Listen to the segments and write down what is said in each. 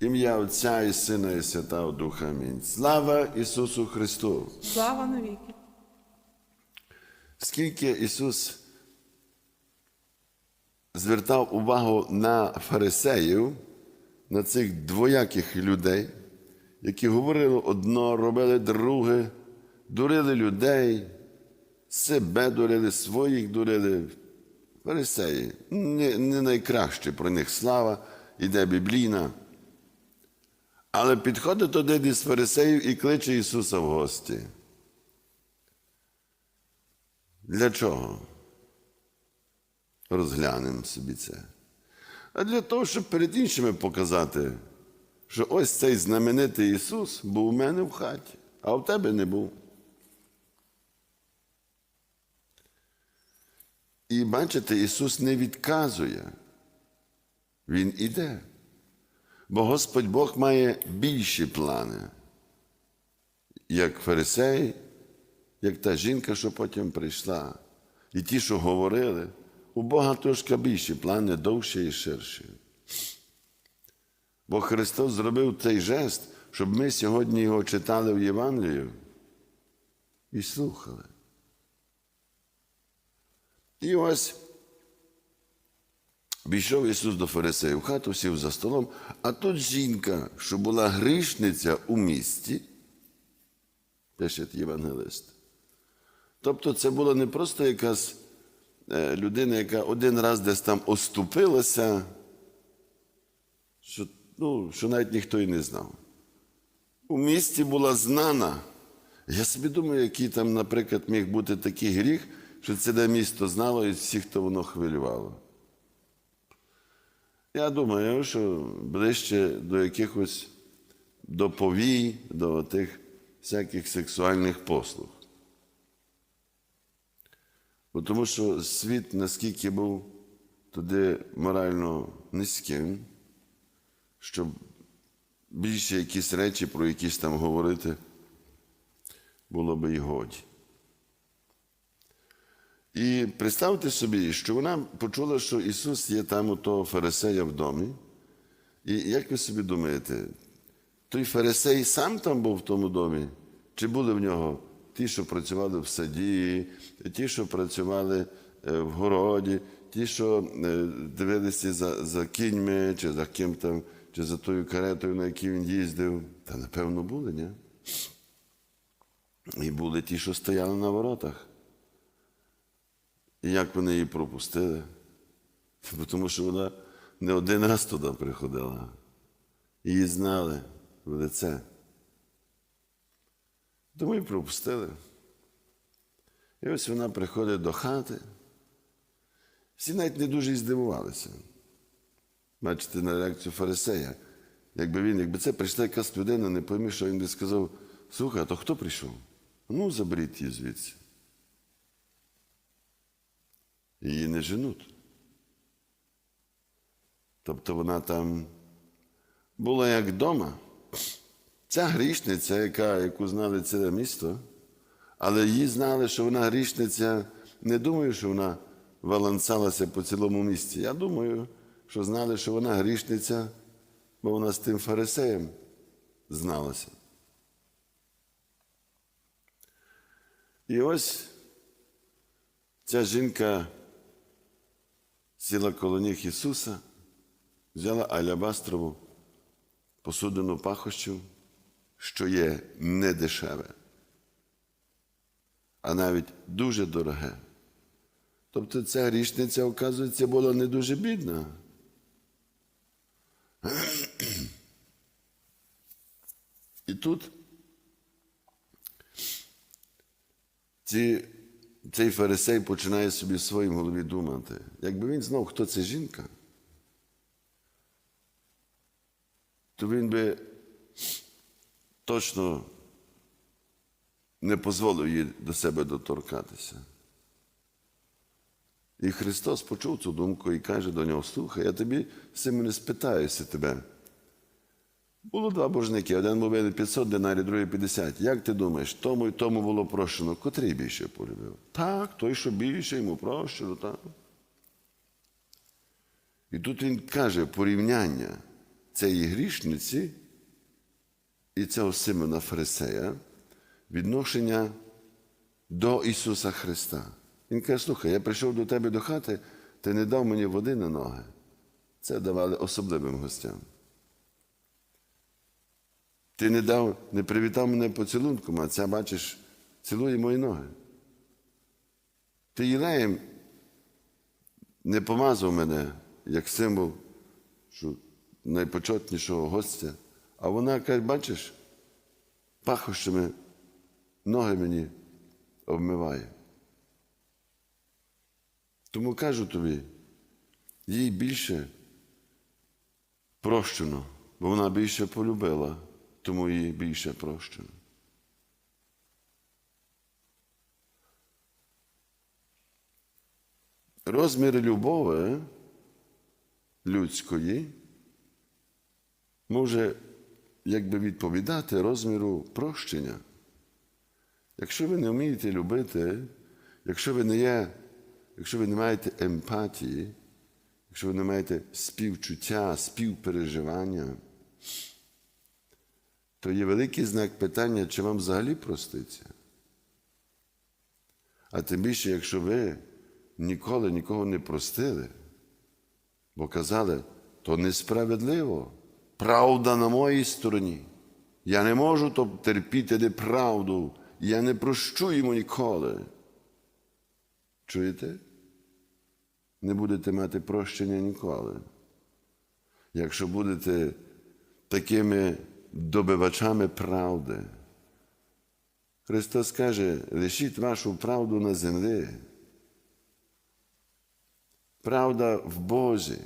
Ім'я Отця і Сина, і Святого Духа. Амінь. Слава Ісусу Христу! Слава навіки. Скільки Ісус звертав увагу на фарисеїв, на цих двояких людей, які говорили одно, робили друге, дурили людей, себе дурили, своїх дурили. Фарисеї, не, не найкраще про них слава, іде біблійна. Але підходить один із фарисеїв і кличе Ісуса в гості. Для чого? Розглянемо собі це. А для того, щоб перед іншими показати, що ось цей знаменитий Ісус був у мене в хаті, а в тебе не був. І бачите, Ісус не відказує, Він іде. Бо Господь Бог має більші плани, як фарисей, як та жінка, що потім прийшла, і ті, що говорили, у Бога трошки більші плани, довші і ширші. Бо Христос зробив цей жест, щоб ми сьогодні його читали в Євангелію і слухали. І ось Війшов Ісус до Фарисеїв в хату, сів за столом, а тут жінка, що була грішниця у місті, пише євангелист. Тобто це була не просто якась е, людина, яка один раз десь там оступилася, що, ну, що навіть ніхто і не знав. У місті була знана. Я собі думаю, який там, наприклад, міг бути такий гріх, що це місто знало і всіх, хто воно хвилювало. Я думаю, що ближче до якихось до повій, до тих всяких сексуальних послуг. Бо Тому що світ наскільки був туди морально низьким, щоб більше якісь речі, про якісь там говорити, було би й годі. І представте собі, що вона почула, що Ісус є там у того фарисея в домі. І як ви собі думаєте, той фарисей сам там був в тому домі? Чи були в нього ті, що працювали в саді, ті, що працювали е, в городі, ті, що е, дивилися за, за кіньми, чи за ким там, чи за тою каретою, на якій він їздив? Та напевно були, ні? І були ті, що стояли на воротах. І як вони її пропустили? Тому що вона не один раз туди приходила. Її знали в лице. Тому і пропустили. І ось вона приходить до хати. Всі навіть не дуже здивувалися. Бачите, на реакцію фарисея. Якби він, якби це прийшла якась людина, не пойми, що він би сказав, слухай, а то хто прийшов? Ну, заберіть її звідси її не женуть. Тобто вона там була як вдома. Ця грішниця, яка, яку знали ціле місто, але її знали, що вона грішниця, не думаю, що вона валансалася по цілому місті. Я думаю, що знали, що вона грішниця, бо вона з тим фарисеєм зналася. І ось ця жінка сіла коло ніг Ісуса, взяла алябастрову посудину пахощів, що є не дешеве, а навіть дуже дороге. Тобто ця грішниця, оказується, була не дуже бідна. І тут ці цей фарисей починає собі в своїй голові думати, якби він знав, хто це жінка, то він би точно не дозволив їй до себе доторкатися. І Христос почув цю думку і каже до нього: слухай, я тобі всім не спитаюся тебе. Було два божники, один був 500 динарів, другий 50. Як ти думаєш, тому і тому було прощено, котрий більше полюбив? Так, той, що більше, йому прощено, так. І тут він каже порівняння цієї грішниці і цього Симона Фарисея відношення до Ісуса Христа. Він каже, слухай, я прийшов до тебе до хати, ти не дав мені води на ноги. Це давали особливим гостям. Ти не дав, не привітав мене поцілунком, а ця, бачиш, цілує мої ноги. Ти єлеєм не помазав мене як символ що найпочетнішого гостя, а вона каже, бачиш, пахощами ноги мені обмиває. Тому кажу тобі, їй більше прощено, бо вона більше полюбила, тому їй більше прощено. Розмір любові людської може якби відповідати розміру прощення. Якщо ви не вмієте любити, якщо ви не є, якщо ви не маєте емпатії, якщо ви не маєте співчуття, співпереживання, то є великий знак питання, чи вам взагалі проститься. А тим більше, якщо ви ніколи нікого не простили, бо казали, то несправедливо, правда на моїй стороні. Я не можу то терпіти неправду, я не прощу йому ніколи. Чуєте? Не будете мати прощення ніколи. Якщо будете такими добивачами правди. Христос каже, лишіть вашу правду на землі. Правда в Бозі.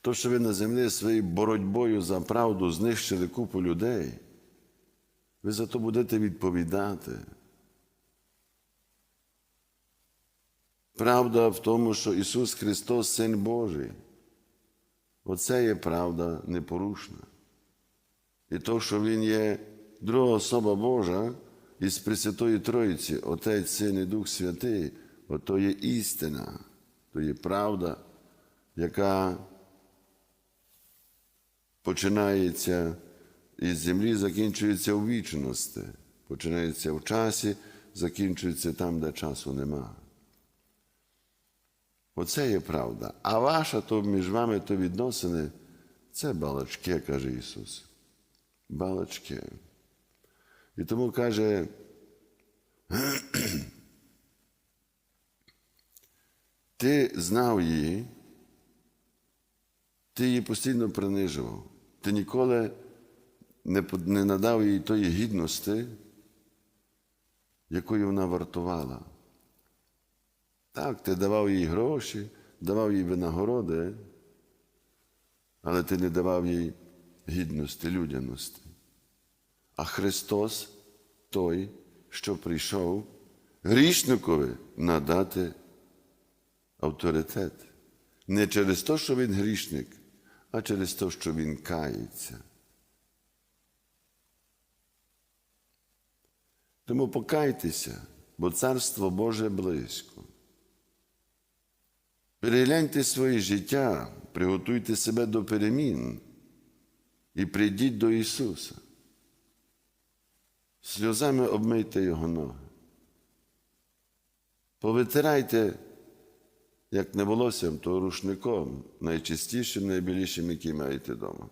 То, що ви на землі своєю боротьбою за правду знищили купу людей, ви за то будете відповідати. Правда в тому, що Ісус Христос Син Божий. Оце є правда непорушна. І то, що Він є друга особа Божа із Пресвятої Троїці, Отець, Син і Дух Святий, ото є істина, то є правда, яка починається із землі, закінчується у вічності, починається в часі, закінчується там, де часу нема. Оце є правда. А ваша то між вами то відносини це балачки, каже Ісус. Балачки. І тому каже, ти знав її, ти її постійно принижував. Ти ніколи не, надав їй тої гідності, якої вона вартувала. Так, ти давав їй гроші, давав їй винагороди, але ти не давав їй гідності, людяності. А Христос той, що прийшов грішникові надати авторитет. Не через те, що він грішник, а через те, що він кається. Тому покайтеся, бо Царство Боже близько. Перегляньте своє життя, приготуйте себе до перемін і прийдіть до Ісуса. Сльозами обмийте Його ноги. Повитирайте, як не волоссям, то рушником, найчистішим, найбілішим, який маєте вдома.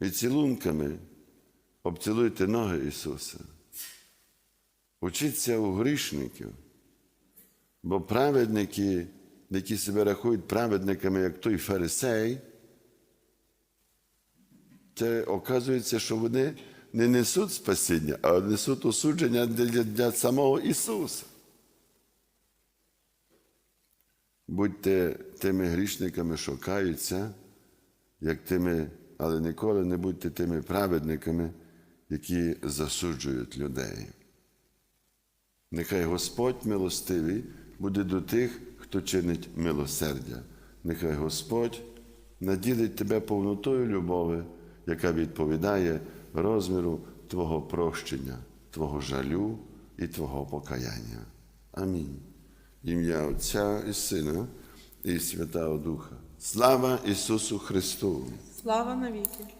І цілунками обцілуйте ноги Ісуса. Учіться у грішників. Бо праведники, які себе рахують праведниками, як той фарисей, це оказується, що вони не несуть спасіння, а несуть осудження для, для самого Ісуса. Будьте тими грішниками, що каються, як тими, але ніколи не будьте тими праведниками, які засуджують людей. Нехай Господь милостивий буде до тих, хто чинить милосердя. Нехай Господь наділить тебе повнотою любові, яка відповідає розміру Твого прощення, Твого жалю і Твого покаяння. Амінь. Ім'я Отця і Сина, і Святого Духа. Слава Ісусу Христу! Слава навіки.